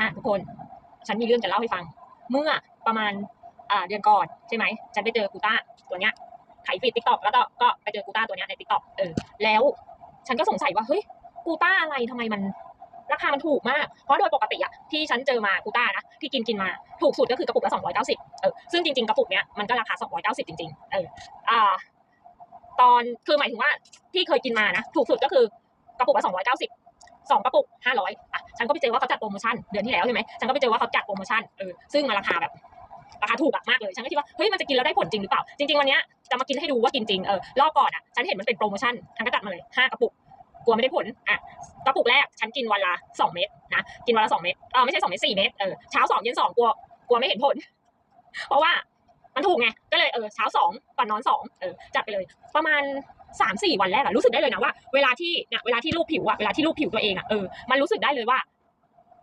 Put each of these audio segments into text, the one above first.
อะทุกคน ฉันมีเรื่องจะเล่าให้ฟัง เมื่อประมาณอ่าเดือนก่อนใช่ไหม ฉันไปเจอกูต้าตัวเนี้ยไถฟีดติ๊กต็อกแล้วก็ก็ไปเจอกูต้าตัวเนี้ยในติ๊กต็อกเออ แล้ว ฉันก็สงสัยว่าเฮ้ยกูต้าอะไรทำไมมันราคามันถูกมาก เพราะโดยปกติอะที่ฉันเจอมากูต้านะที่กินกินมาถูกสุดก็คือกระปุกละ290เก้าสิบเออซึ่งจริงๆกระปุกเนี้ยมันก็ราคา290จริงๆเอออ่าตอนคือหมายถึงว่าที่เคยกินมานะถูกสุดก็คือกระปุกละ290ส สองกระปุก500อะฉันก็ไปเจอว่าเขาจัดโปรโมชั่นเดือนที่แล้วใช่ไหมฉันก็ไปเจอว่าเขาจัดโปรโมชั่นเออซึ่งมันราคาแบบราคาถูกมากเลยฉันก็คิดว่าเฮ้ยมันจะกินแล้วได้ผลจริงหรือเปล่า จริงๆวันเนี้ยจะมากินให้ดูว่ากินจริงเออรอบก่อนอะฉันเห็นมันเป็นโปรโมชั่นฉันก็จัดมาเลยห้ากระปุกกลัวไม่ได้ผลอะกระปุกแรกฉันกินวันละสองเม็ดนะกินวันละสองเม็ดเออไม่ใช่สองเม็ดสี่เม็ดเออเช้าสองเย็นสองกลัวกลัวไม่เห็นผล เพราะว่ามันถูกไงก็เลยเออเช้าสองก่อนนอนสองเออจัดไปเลย ประมาณ สามสี่วันแรกอะรู้สึกได้เลยนะว่าเวลาที่เนี่ยเวลาที่รูปผิวอะเวลาที่รูปผิวตัวเองอะเออมันรู้สึกได้เลยว่า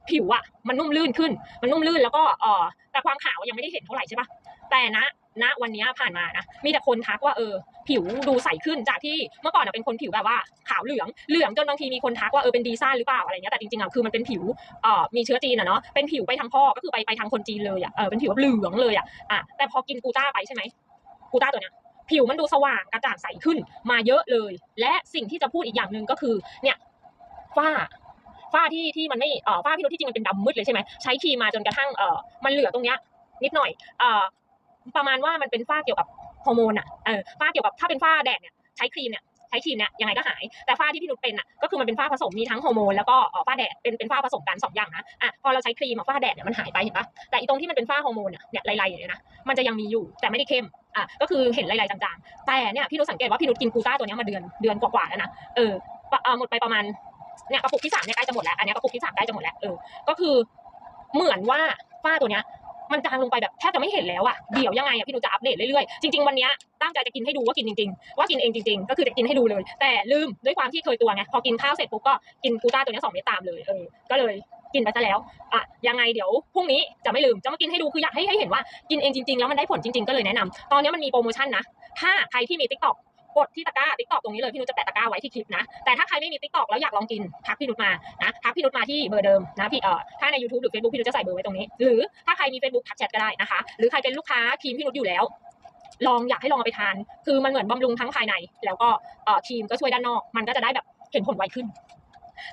ผิวอะมันนุ่มลื่นขึ้น มันนุ่มลื่นแล้วก็เออแต่ความขาวยังไม่ได้เห็นเท่าไหร่ใช่ปะแต่ณณวันนี้ผ่านมานะมีแต่คนทักว่าเออ ผิวดูใสขึ้นจากที่เมื่อก่อนเป็นคนผิวแบบว่าขาวเหลืองเหลืองจนบางทีมีคนทักว่าเออเป็นดีซ่าหรือเปล่าอะไรเงี้ยแต่จริงๆอะคือมันเป็นผิวเอ่อมีเชื้อจีนอะเนาะเป็นผิวไปทางพ่อก็คือไปไปทางคนจีนเลยอะเออเป็นผิวเหลืองเลยอะอะแต่พอกินกูต้าไปใช่ไหมกูต้าตัวเนี้ย ผิวมันดูสว่างกระจ่างใสขึ้นมาเยอะเลย และสิ่งที่จะพูดอีกอย่างหนึ่งก็คือเนี่ยฝ้าฝ้าที่ที่มันไม่เอ่อฝ้าพี่นุชที่จริงมันเป็นดำมืดเลยใช่ไหมใช้ครีมมาจนกระทั่งเอ่อมันเหลือตรงเนี้ยนิดหน่อยเอ่อประมาณว่ามันเป็นฝ้าเกี่ยวกับฮอร์โมนอะเออฝ้าเกี่ยวกับถ้าเป็นฝ้าแดดเนี่ยใช้ครีมเนี่ย ช้ครีมเนี่ยยังไงก็หาย แต่ฝ้าที่พี่นุชเป็นอะก็คือมันเป็นฝ้าผสมมีทั้งฮอร์โมนแล้วก็ฝ้าแดดเป็นเป็นฝ้าผสมกันสองอย่างนะอะพอเราใช้ครีมอะฝ้าแดดเนี่ยมันหายไปเห็นปะแต่อีตรงที่มันเป็นฝ้าฮอร์โมนเนี่ยเนี่ยลายๆอย่างเงี้ยนะมันจะยังมีอยู่แต่ไม่ได้เข้มอะก็คือเห็นลายๆจางๆ แต่เนี่ยพี่นุชสังเกตว่าพี่นุชกินกูต้าตัวเนี้ยมาเดือนเดือนกว่าๆแล้วนะเออหมดไปประมาณเนี่ยกระปุกที่สามเนี่ยใกล้จะหมดแล้วอันเนี้ยกระปุกที่สามใกล้จะหมดแล้วเออก็คือเหมือนว่าฝ้าตัวเนี้ย มันจางลงไปแบบแทบจะไม่เห็นแล้วอะเดี๋ยวยังไงอะพี่นุจะอัปเดตเรื่อยๆ จริงๆวันนี้ตั้งใจจะกินให้ดูว่ากินจริงๆ ว่ากินเองจริงๆ ก็คือจะกินให้ดูเลย แต่ลืมด้วยความที่เคยตัวไง พอกินข้าวเสร็จปุ๊บก็กินกูต้าตัวนี้สองเม็ดตามเลยเออก็เลยกินไปซะแล้วอะยังไงเดี๋ยวพรุ่งนี้จะไม่ลืม จะมากินให้ดูคืออยากให้ให้เห็นว่ากินเองจริงๆ แล้วมันได้ผลจริง ๆ ก็เลยแนะนำตอนนี้มันมีโปรโมชั่นนะถ้าใครที่มี t ิ k t o k กดที่ตะกร้า t ิ k t o k ตรงนี้เลยพี่นุชจะแปะตะกร้าไว้ที่คลิปนะ แต่ถ้าใครไม่มี t ิ k t o k แล้วอยากลองกินทักพี่นุชมานะทักพี่นุชมาที่เบอร์เดิมนะพี่เอ่อถ้าใน YouTube หรือ Facebook พี่นุชจะใส่เบอร์ไว้ตรงนี้ หรือถ้าใครมี Facebook ทักแชทก็ได้นะคะ หรือใครเป็นลูกค้าครีมพี่นุชอยู่แล้ว ลองอยากให้ลองเอาไปทาน คือมันเหมือนบำรุงทั้งภายใน แล้วก็เอ่อครีมก็ช่วยด้านนอก มันก็จะได้แบบเห็นผลไวขึ้น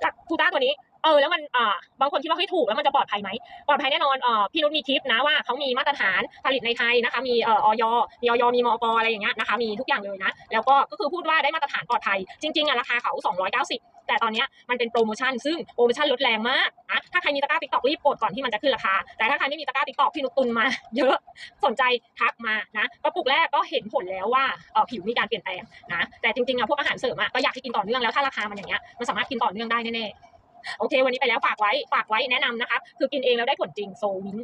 จากกูต้าตัวนี้ เออแล้วมันอ่าบางคนคิดว่าเฮ้ยถูกแล้วมันจะปลอดภัยไหมปลอดภัยแน่นอนเอ่อพี่นุชมีคลิปนะว่าเขามีมาตรฐานผลิตในไทยนะคะมีเอ่อออยมีออยมีมอกอะไรอย่างเงี้ยนะคะมีทุกอย่างเลยนะแล้วก็ก็คือพูดว่าได้มาตรฐานปลอดภัย จริงๆอะราคาเขา 290 แต่ตอนเนี้ยมันเป็นโปรโมชั่นซึ่งโปรโมชั่นลดแรงมากนะถ้าใครมีตะกร้าติ๊กต็อกรีบกดก่อนที่มันจะขึ้นราคา แต่ถ้าใครไม่มีตะกร้าติ๊กต็อกพี่นุชตุนมา เยอะสนใจทักมานะกระปุกแรกก็เห็นผลแล้วว่าเอ่อผิวมีการเปลี่ยนแปลงนะแต่จริงๆอะพวกอาหารเสริมอะก็อยากให้กินต่อเนื่องแล้วถ้าราคามันอย่างเงี้ยมันสามารถกินต่อเนื่องได้แน่ๆ โอเค วันนี้ไปแล้วฝากไว้ฝากไว้แนะนำนะคะ คือกินเองแล้วได้ผลจริงโซวิง